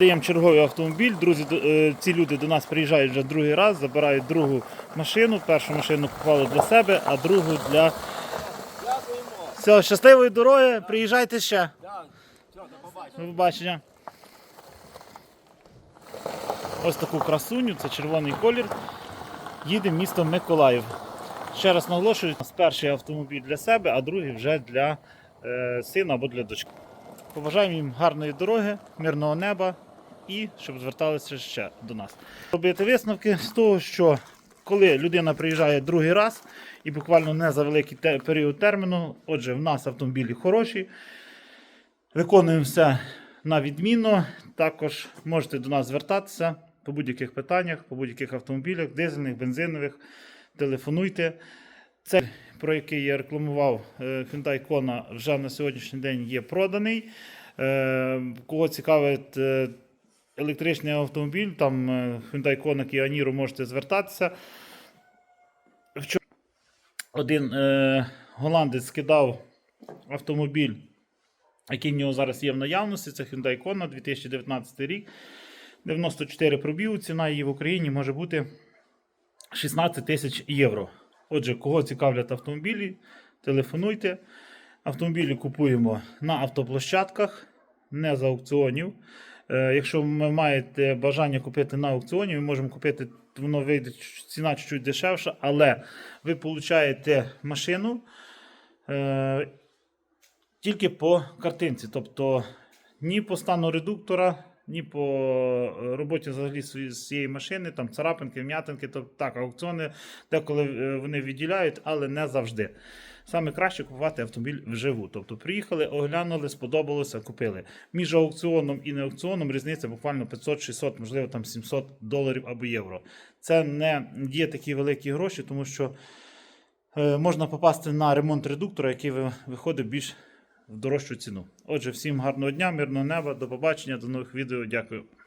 Даємо черговий автомобіль. Друзі, е, ці люди до нас приїжджають вже другий раз, забирають другу машину. Першу машину купували для себе, а другу для. Все, щасливої дороги, приїжджайте ще. До побачення. Ось таку красуню, це червоний колір. Їде місто Миколаїв. Ще раз наголошую, у нас перший автомобіль для себе, а другий вже для е, сина або для дочки. Побажаємо їм гарної дороги, мирного неба і щоб зверталися ще до нас. Робити висновки з того, що коли людина приїжджає другий раз і буквально не за великий період терміну, отже, в нас автомобілі хороші, виконуємо все на відмінно. Також можете до нас звертатися по будь-яких питаннях, по будь-яких автомобілях, дизельних, бензинових. Телефонуйте. Це, про який я рекламував е, Hyundai Kona, вже на сьогоднішній день є проданий. Е, Кого цікавить е, електричний автомобіль, там е, Hyundai Kona Niro можете звертатися. Вчора один е, голландець скидав автомобіль, який в нього зараз є в наявності. Це Hyundai Kona 2019 рік. 94 пробігу. Ціна її в Україні може бути 16 тисяч євро. Отже, кого цікавлять автомобілі, телефонуйте. Автомобілі купуємо на автоплощадках, не з аукціонів. Е, якщо ви маєте бажання купити на аукціоні, ми можемо купити, воно вийде ціна чуть-чуть дешевша, але ви получаєте машину е, тільки по картинці. Тобто ні по стану редуктора, ні по е, роботі взагалі свої- цієї машини, там царапинки, вм'ятинки. Тобто так, аукціони деколи е, вони відділяють, але не завжди. Саме краще купувати автомобіль вживу. Тобто приїхали, оглянули, сподобалося, купили. Між аукціоном і не аукціоном різниця буквально 500-600, можливо, там 700 доларів або євро. Це не є такі великі гроші, тому що е, можна попасти на ремонт редуктора, який виходить більш в дорожчу ціну. Отже, всім гарного дня, мирного неба, до побачення, до нових відео. Дякую.